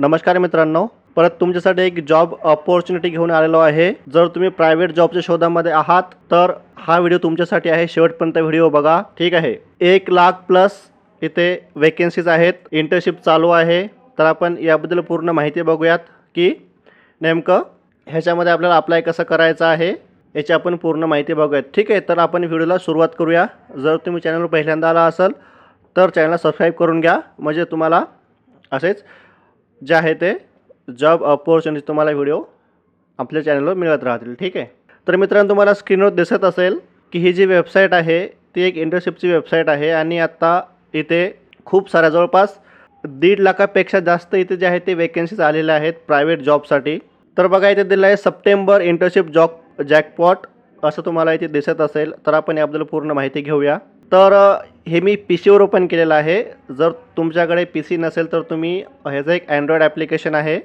नमस्कार मित्रांनो. परत तुमच्यासाठी एक जॉब ऑपॉर्च्युनिटी घेऊन आलेलो आहे. जर तुम्ही प्रायव्हेट जॉबच्या शोधामध्ये आहात तर हा व्हिडिओ तुमच्यासाठी आहे. शेवटपर्यंत व्हिडिओ बघा. ठीक आहे? एक लाख प्लस इथे वेकेन्सीज आहेत. इंटर्नशिप चालू आहे. तर आपण याबद्दल पूर्ण माहिती बघूयात की नेमकं ह्याच्यामध्ये आपल्याला अप्लाय कसं करायचं आहे याची आपण पूर्ण माहिती बघूयात. ठीक आहे? तर आपण व्हिडिओला सुरुवात करूया. जर तुम्ही चॅनलवर पहिल्यांदा आला असाल तर चॅनलला सबस्क्राईब करून घ्या. म्हणजे तुम्हाला असेच जे आहे ते जॉब ऑपॉर्च्युनिटी तुम्हाला व्हिडिओ आपल्या चॅनलवर मिळत राहतील. ठीक आहे? तर मित्रांनो तुम्हाला स्क्रीनवर दिसत असेल की ही जी वेबसाईट आहे ती एक इंटर्नशिपची वेबसाईट आहे आणि आत्ता इथे खूप साऱ्या जवळपास दीड लाखापेक्षा जास्त इथे जे आहे ते वेकेन्सीज आलेल्या आहेत प्रायव्हेट जॉबसाठी तर बघा इथे दिलं आहे सप्टेंबर इंटर्नशिप जॉब जॅकपॉट असं तुम्हाला इथे दिसत असेल. तर आपण याबद्दल पूर्ण माहिती घेऊया. तर हे मी पी सीवर ओपन केलेलं आहे. जर तुमच्याकडे पी सी नसेल तर तुम्ही ह्याचं एक अँड्रॉईड ॲप्लिकेशन आहे.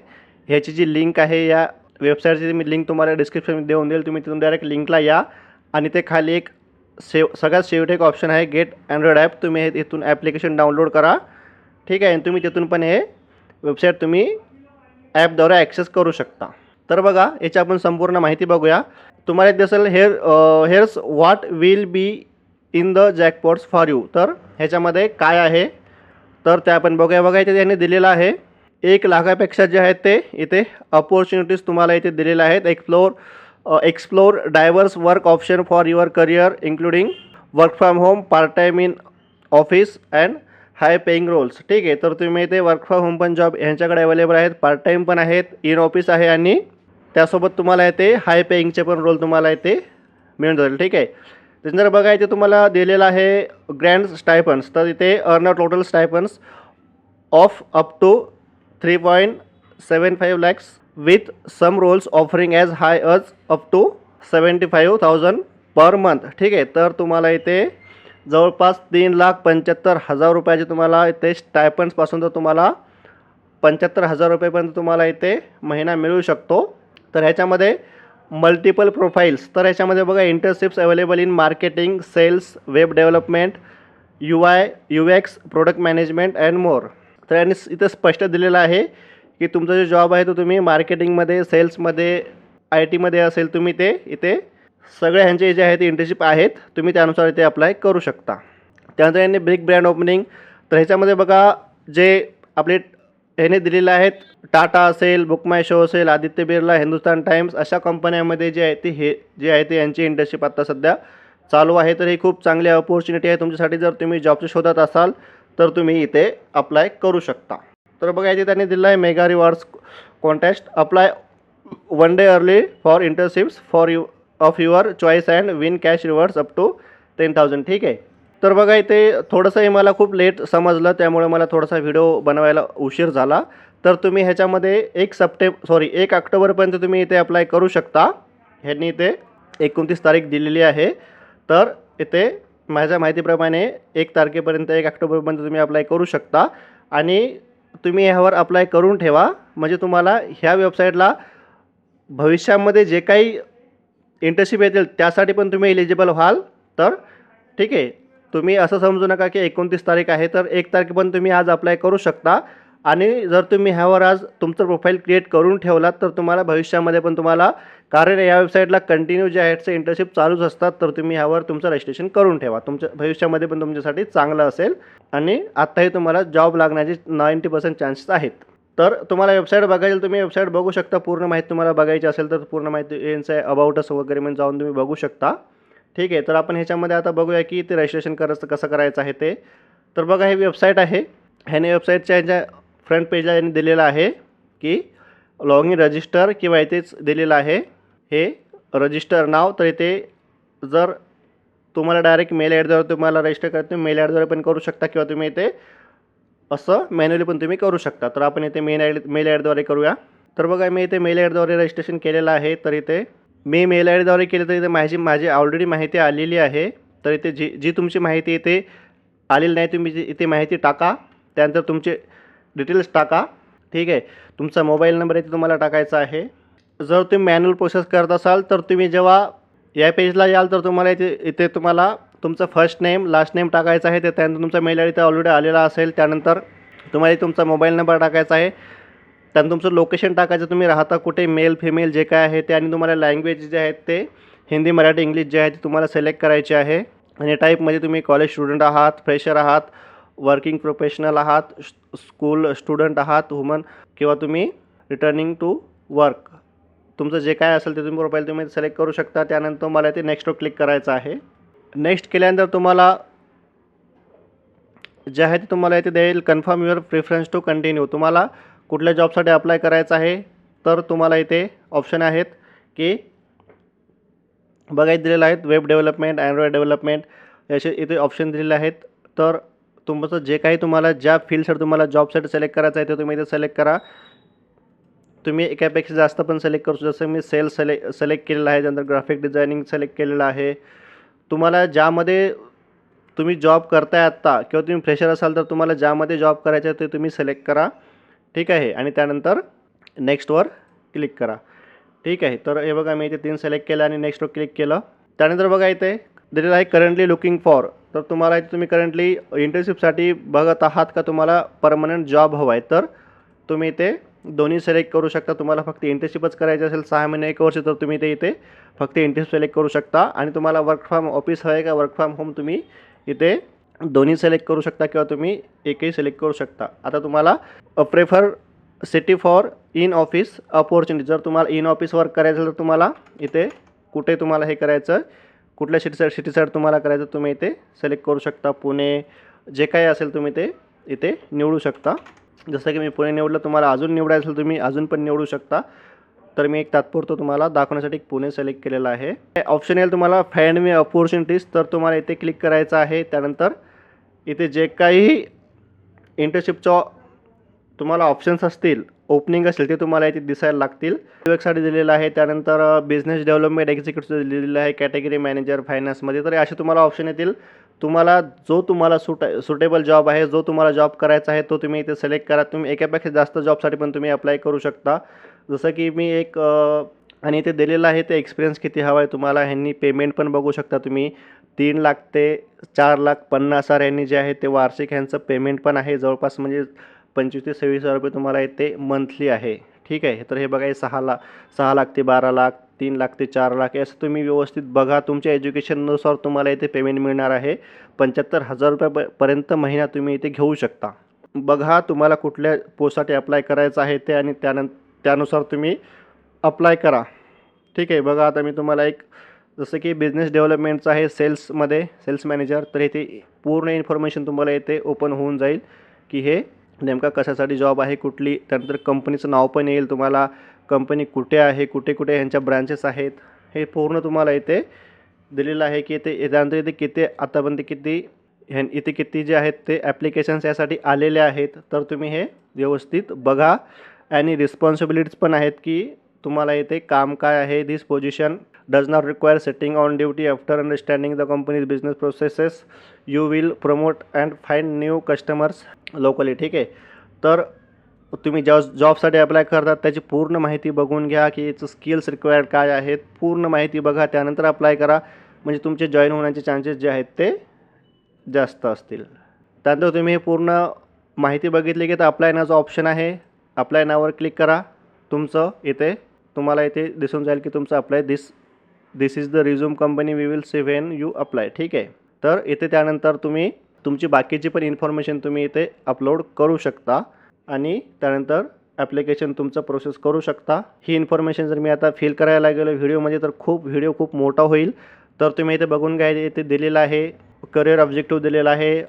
ह्याची जी लिंक आहे या वेबसाईटची मी लिंक तुम्हाला डिस्क्रिप्शन देऊन देईल. तुम्ही तिथून डायरेक्ट लिंकला या. आणि ते खाली एक सेव सगळ्यात शेवट एक ऑप्शन आहे गेट अँड्रॉइड ॲप तुम्ही हे इथून ॲप्लिकेशन डाउनलोड करा. ठीक आहे? आणि तुम्ही तिथून पण हे वेबसाईट तुम्ही ॲपद्वारे ॲक्सेस करू शकता. तर बघा याची आपण संपूर्ण माहिती बघूया. तुम्हाला एक दिसेल here here's what will be in the jackpots for you. तर ह्याच्यामध्ये काय आहे? तर ते आपण बघूया. बघा इथे त्यांनी दिलेलं आहे. एक लाखापेक्षा जे आहेत ते इथे अपॉर्च्युनिटीज तुम्हाला इथे दिलेल्या आहेत. Explore explore diverse work option for your career including work from home part time in office and high paying roles ठीक आहे. तर तुम्ही इथे वर्क फ्रॉम होम पण जॉब ह्यांच्याकडे अवेलेबल आहेत. पार्ट टाईम पण आहेत. इन ऑफिस आहे आणि त्यासोबत तुम्हाला इथे हाय पेईंगचे पण रोल तुम्हाला इथे मिळून जाईल ठीक आहे. त्यानंतर बघा इथे तुम्हाला दिलेलं आहे ग्रँड स्टायपन्स तर इथे earn total stipends of up to three point seven five lakhs with some roles offering as high as up to seventy five thousand per month ठीक आहे? तर तुम्हाला इथे जवळपास तीन लाख पंच्याहत्तर हजार रुपयाचे तुम्हाला इथे स्टायपन्सपासून तर तुम्हाला पंच्याहत्तर हजार रुपयेपर्यंत तुम्हाला इथे महिना मिळू शकतो. तर ह्याच्यामध्ये मल्टिपल प्रोफाईल्स तर ह्याच्यामध्ये बघा internships available in marketing sales web development U I U X product management and more तर यांनी इथं स्पष्ट दिलेलं आहे की तुमचा जो जॉब आहे तो तुम्ही मार्केटिंगमध्ये सेल्समध्ये आय टीमध्ये असेल तुम्ही ते इथे सगळे ह्यांचे जे आहे ते इंटर्नशिप आहेत तुम्ही त्यानुसार इथे अप्लाय करू शकता. त्यानंतर यांनी बिग ब्रँड ओपनिंग तर ह्याच्यामध्ये बघा जे आपले ह्याने दिलेले आहेत. टाटा असेल बुक माय शो असेल आदित्य बिर्ला हिंदुस्तान टाइम्स अशा कंपन्यामध्ये जे आहे ते हे जे आहे ते यांची इंटर्नशिप आत्ता सध्या चालू आहे. तर ही खूप चांगली अपॉर्च्युनिटी आहे तुमच्यासाठी. जर तुम्ही जॉबच्या शोधात असाल तर तुम्ही इथे अप्लाय करू शकता. तर बघा इथे त्यांनी दिलं आहे mega rewards contest apply one day early for internships for you of your choice and win cash rewards up to ten thousand ठीक आहे? तर बघा इथे थोडंसं हे मला खूप लेट समजलं त्यामुळे मला थोडासा व्हिडिओ बनवायला उशीर झाला. तर तुम्ही ह्याच्यामध्ये एक सप्टेंब सॉरी एक ऑक्टोबरपर्यंत तुम्ही इथे अप्लाय करू शकता. ह्यांनी इथे एकोणतीस तारीख दिलेली आहे. तर इथे माझ्या माहितीप्रमाणे एक तारखेपर्यंत एक ऑक्टोबरपर्यंत तुम्ही अप्लाय करू शकता. आणि तुम्ही ह्यावर अप्लाय करून ठेवा. म्हणजे तुम्हाला ह्या वेबसाईटला भविष्यामध्ये जे काही इंटर्नशिप येतील त्यासाठी पण तुम्ही एलिजिबल व्हाल. तर ठीक आहे. तुम्ही असं समजू नका की एकोणतीस तारीख आहे तर एक तारखेपर्यंत तुम्ही आज अप्लाय करू शकता. आणि जर तुम्ही ह्यावर आज तुमचं प्रोफाईल क्रिएट करून ठेवलात तर तुम्हाला भविष्यामध्ये पण तुम्हाला कारण या वेबसाईटला कंटिन्यू जे आहेत ते इंटर्नशिप चालूच असतात तर तुम्ही ह्यावर तुमचं रजिस्ट्रेशन करून ठेवा. तुमच्या भविष्यामध्ये पण तुमच्यासाठी चांगलं असेल. आणि आत्ताही तुम्हाला जॉब लागण्याचे नाईंटी पर्सेंट चान्सेस आहेत. तर तुम्हाला वेबसाईट बघायची तुम्ही वेबसाईट बघू शकता. पूर्ण माहिती तुम्हाला बघायची असेल तर पूर्ण माहिती यांचं आहे अबाउटस वगैरे म्हणजे जाऊन तुम्ही बघू शकता. ठीक आहे तर आपण ह्याच्यामध्ये आता बघूया की ते रजिस्ट्रेशन करायचं कसं करायचं आहे ते. तर बघा हे वेबसाईट आहे. ह्याने वेबसाईटच्या ह्याच्या फ्रंट पेजला यांनी दिलेलं आहे की लॉग इन रजिस्टर किंवा इथेच दिलेलं आहे. हे रजिस्टर नाव तर इथे जर तुम्हाला डायरेक्ट मेल ॲडद्वारे तुम्हाला रजिस्टर करत तुम्ही मेल ॲडद्वारे पण करू शकता किंवा तुम्ही इथे असं मॅन्युअली पण तुम्ही करू शकता. तर आपण इथे मेल ॲड मेल ॲडद्वारे करूया. तर बघा मी इथे मेल ॲडद्वारे रजिस्ट्रेशन केलेलं आहे. तर इथे मी मेल आय डीद्वारे केलं तर इथे माझी माझी ऑलरेडी माहिती आलेली आहे. तर इथे जी जी तुमची माहिती इथे आलेली नाही तुम्ही जी- इथे माहिती टाका. त्यानंतर तुमचे डिटेल्स टाका. ठीक आहे? तुमचा मोबाईल नंबर इथे तुम्हाला टाकायचा आहे. जर तुम्ही मॅन्युअल प्रोसेस करत असाल तर तुम्ही जेव्हा या पेजला याल तर तुम्हाला इथे इथे तुम्हाला तुमचं फर्स्ट नेम लास्ट नेम टाकायचं आहे. ते त्यानंतर तुमचा मेल आय डी ऑलरेडी आलेला असेल. त्यानंतर तुम्हाला तुमचा मोबाईल नंबर टाकायचा आहे. त्यानंतर तुमचं लोकेशन टाकायचं तुम्ही राहता कुठे मेल फिमेल जे काय आहे ते आणि तुम्हाला लँग्वेज जे आहेत ते हिंदी मराठी इंग्लिश जे आहे ते तुम्हाला सिलेक्ट करायचे आहे. आणि टाईपमध्ये तुम्ही कॉलेज स्टुडंट आहात फ्रेशर आहात वर्किंग प्रोफेशनल आहात स्कूल स्टुडंट आहात वुमन किंवा तुम्ही रिटर्निंग टू वर्क तुमचं जे काय असेल ते तुम्ही प्रोफाईल तुम्ही सिलेक्ट करू शकता. त्यानंतर तुम्हाला ते नेक्स्टवर क्लिक करायचं आहे. नेक्स्ट केल्यानंतर तुम्हाला जे आहे ते तुम्हाला इथे देईल. Confirm your preference to continue तुम्हाला कुठल्या जॉबसाठी अप्लाय करायचं आहे तर तुम्हाला इथे ऑप्शन आहेत की बघायचं दिलेलं आहेत वेब डेव्हलपमेंट अँड्रॉइड डेव्हलपमेंट असे इथे ऑप्शन दिलेले आहेत. तर तुमचं जे काही तुम्हाला ज्या फील्डसाठी तुम्हाला जॉबसाठी सिलेक्ट करायचं आहे ते तुम्ही इथे सिलेक्ट करा. तुम्ही एकापेक्षा जास्त पण सिलेक्ट करू शकता. जसं मी सेल सले सिलेक्ट केलेलं आहे त्यानंतर ग्राफिक डिझायनिंग सिलेक्ट केलेलं आहे. तुम्हाला ज्यामध्ये तुम्ही जॉब करताय आत्ता किंवा तुम्ही फ्रेशर असाल तर तुम्हाला ज्यामध्ये जॉब करायचं आहे ते तुम्ही सिलेक्ट करा. ठीक आहे? आणि त्यानंतर नेक्स्टवर क्लिक करा. ठीक आहे? तर हे बघा मी इथे तीन सिलेक्ट केलं आणि नेक्स्टवर क्लिक केलं. त्यानंतर बघा इथे दिलेलं आहे करंटली लुकिंग फॉर तर तुम्हाला इथे तुम्ही करंटली इंटर्नशिपसाठी बघत आहात का? तुम्हाला परमनंट जॉब हवा आहे तर तुम्ही इथे दोन्ही सिलेक्ट करू शकता. तुम्हाला फक्त इंटर्नशिपच करायची असेल सहा महिने एक वर्ष तर तुम्ही ते इथे फक्त इंटर्नशिप सिलेक्ट करू शकता. आणि तुम्हाला वर्क फ्रॉम ऑफिस हवं आहे का? वर्क फ्रॉम होम तुम्ही इथे दोन्ही सिलेक्ट करू शकता किंवा तुम्ही एकही सिलेक्ट करू शकता. आता तुम्हाला prefer city for in office opportunity जर तुम्हाला इन ऑफिस वर्क करायचं असेल तर तुम्हाला इथे कुठे तुम्हाला हे करायचं? कुठल्या सिटी सिटी साईड तुम्हाला करायचं तुम्ही इथे सिलेक्ट करू शकता. पुणे जे काही असेल तुम्ही ते इथे निवडू शकता. जसं की मी पुणे निवडलं तुम्हाला अजून निवडायचं असेल तुम्ही अजून पण निवडू शकता. तर मी एक तात्पुरतं तुम्हाला दाखवण्यासाठी एक पुणे सिलेक्ट केलेलं आहे. ऑप्शन येईल तुम्हाला फाइंड मी अपॉर्च्युनिटीज तर तुम्हाला इथे क्लिक करायचं आहे. त्यानंतर इथे जे काही इंटर्नशिपचं तुम्हाला ऑप्शन्स असतील ओपनिंग असेल ते तुम्हाला इथे दिसायला लागतील. साठी दिलेलं आहे. त्यानंतर बिझनेस डेव्हलपमेंट एक्झिक्युटिव्ह दिलेलं आहे. कॅटेगरी मॅनेजर फायनान्समध्ये तर असे तुम्हाला ऑप्शन येतील. तुम्हाला जो तुम्हाला सुट सुटेबल जॉब आहे जो तुम्हाला जॉब करायचा आहे तो तुम्ही इथे सिलेक्ट करा. तुम्ही एकापेक्षा जास्त जॉबसाठी पण तुम्ही अप्लाय करू शकता. जसं की मी एक आणि इथे दिलेलं आहे ते एक्सपिरियन्स किती हवा आहे तुम्हाला. ह्यांनी पेमेंट पण बघू शकता तुम्ही. तीन लाख ते चार लाख पन्नास हजार यांनी जे आहे ते वार्षिक ह्यांचं पेमेंट पण आहे. जवळपास म्हणजे पंचवीस ते सव्वीस हजार रुपये तुम्हाला इथे मंथली आहे. ठीक आहे? तर हे बघा हे सहा लाख सहा लाख ते बारा लाख तीन लाख ते चार लाख असं तुम्ही व्यवस्थित बघा. तुमच्या एज्युकेशननुसार तुम्हाला इथे पेमेंट मिळणार आहे. पंच्याहत्तर हजार रुपयापर्यंत महिना तुम्ही इथे घेऊ शकता. बघा तुम्हाला कुठल्या पोस्टसाठी अप्लाय करायचं आहे ते आणि त्यानं त्यानुसार तुम्ही अप्लाय करा. ठीक आहे बघा आता मी तुम्हाला एक जसं की बिझनेस डेव्हलपमेंटचं आहे सेल्समध्ये सेल्स मॅनेजर तर इथे पूर्ण इन्फॉर्मेशन तुम्हाला इथे ओपन होऊन जाईल की हे नेमका कशासाठी जॉब आहे कुठली त्यानंतर कंपनीचं नाव पण येईल तुम्हाला. कंपनी कुठे आहे कुठे कुठे ह्यांच्या ब्रांचेस आहेत हे पूर्ण तुम्हाला इथे दिलेलं आहे की इथे त्यानंतर इथे किती आतापर्यंत किती ह्या इथे किती जे आहेत ते ॲप्लिकेशन्स यासाठी आलेले आहेत. तर तुम्ही हे व्यवस्थित बघा. आणि रिस्पॉन्सिबिलिटीज पण आहेत की तुम्हाला इथे काम काय आहे this position does not require setting on duty after understanding the company's business processes you will promote and find new customers locally ठीक आहे? तर तुम्ही ज्या जॉबसाठी अप्लाय करतात त्याची पूर्ण माहिती बघून घ्या की याचं स्किल्स रिक्वायर्ड काय आहेत. पूर्ण माहिती बघा त्यानंतर अप्लाय करा. म्हणजे तुमचे जॉईन होण्याचे चान्सेस जे आहेत ते जास्त असतील. त्यानंतर तुम्ही हे पूर्ण माहिती बघितली की तर अप्लाय नाचं ऑप्शन आहे. अप्लाय नावर क्लिक करा. तुमचं इथे तुम्हाला इथे दिसून जाईल की तुमचं apply this this is the resume company we will see when you apply ठीक आहे? तर इथे त्यानंतर तुम्ही तुमची बाकीची पण इन्फॉर्मेशन तुम्ही इथे अपलोड करू शकता आणि त्यानंतर ॲप्लिकेशन तुमचं प्रोसेस करू शकता. ही इन्फॉर्मेशन जर मी आता फिल करायला गेलो व्हिडिओमध्ये तर खूप व्हिडिओ खूप मोठा होईल. तर तुम्ही इथे बघून घ्या इथे दिलेलं आहे करिअर ऑब्जेक्टिव्ह दिलेला आहे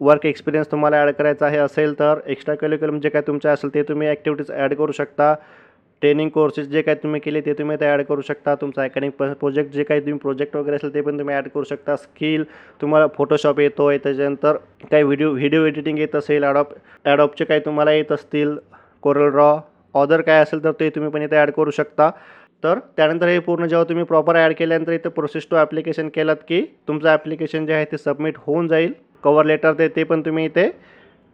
वर्क एक्सपिरियन्स तुम्हाला ॲड करायचा आहे असेल तर एक्स्ट्रा करिक्युलम जे काय तुमचे असेल ते तुम्ही ॲक्टिव्हिटीज ॲड करू शकता. ट्रेनिंग कोर्सेस जे काही तुम्ही केले ते तुम्ही ते ॲड करू शकता. तुमचा अकॅडमिक प्रोजेक्ट जे काही तुम्ही प्रोजेक्ट वगैरे असेल ते पण तुम्ही ॲड करू शकता. स्किल तुम्हाला फोटोशॉप येतो आहे त्याच्यानंतर काही व्हिडिओ व्हिडिओ एडिटिंग येत असेल ॲडॉप ॲडॉपचे काही तुम्हाला येत असतील कोरल रॉ ऑदर काय असेल तर ते तुम्ही पण इथे ॲड करू शकता. तर त्यानंतर हे पूर्ण जेव्हा तुम्ही प्रॉपर ॲड केल्यानंतर इथे प्रोसेस टू ॲप्लिकेशन केलात की तुमचं ॲप्लिकेशन जे आहे ते सबमिट होऊन जाईल. कवर लेटर ते ते पण तुम्ही इथे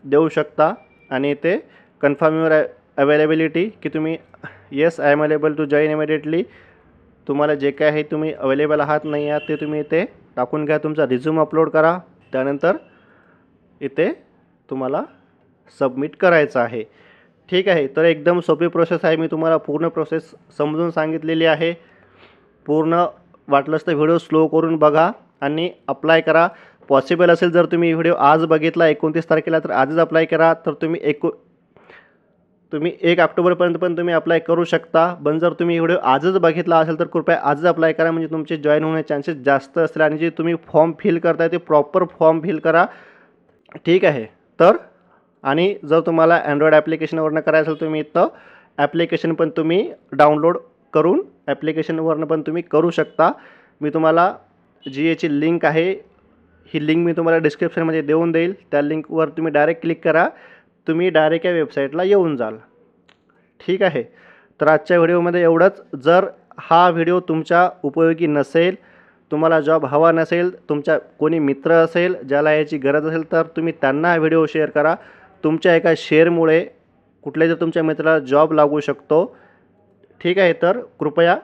देऊ शकता. आणि इथे कन्फर्म युअर अवेलेबिलिटी की तुम्ही yes I am available to join immediately तुम्हाला जे काय आहे तुम्ही अवेलेबल आहात नाही आहात ते तुम्ही इथे टाकून घ्या. तुमचा रिझ्यूम अपलोड करा. त्यानंतर इथे तुम्हाला सबमिट करायचं आहे. ठीक आहे? तर एकदम सोपी प्रोसेस आहे. मी तुम्हाला पूर्ण प्रोसेस समजून सांगितलेली आहे. पूर्ण वाटलंच तर व्हिडिओ स्लो करून बघा आणि अप्लाय करा. पॉसिबल असेल जर तुम्ही व्हिडिओ आज बघितला एकोणतीस तारखेला तर आजच अप्लाय करा. तर तुम्ही एको तुम्ही एक ऑक्टोबरपर्यंत पण तुम्ही अप्लाय करू शकता. पण जर तुम्ही व्हिडिओ आजच बघितला असेल तर कृपया आजच अप्लाय करा. म्हणजे तुमचे जॉईन होण्याचे चान्सेस जास्त असतील. आणि जे तुम्ही फॉर्म फिल करताय ते प्रॉपर फॉर्म फिल करा. ठीक आहे. तर आणि जर तुम्हाला अँड्रॉइड ॲप्लिकेशनवरनं करायचं असेल तुम्ही इथं ॲप्लिकेशन पण तुम्ही डाउनलोड करून ॲप्लिकेशनवरनं पण तुम्ही करू शकता. मी तुम्हाला जी याची लिंक आहे ही लिंक मी तुम्हाला डिस्क्रिप्शनमध्ये देऊन देईल. त्या लिंकवर तुम्ही डायरेक्ट क्लिक करा. तुम्ही डायरेक्ट या वेबसाईटला येऊन जाल. ठीक आहे? तर आजच्या व्हिडिओमध्ये एवढंच. जर हा व्हिडिओ तुमच्या उपयोगी नसेल तुम्हाला जॉब हवा नसेल तुमच्या कोणी मित्र असेल ज्याला याची गरज असेल तर तुम्ही त्यांना हा व्हिडिओ शेअर करा. तुमच्या एका शेअरमुळे कुठल्याही तुमच्या मित्राला जॉब लागू शकतो. ठीक आहे? तर कृपया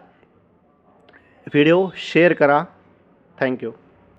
व्हिडिओ शेअर करा. थँक्यू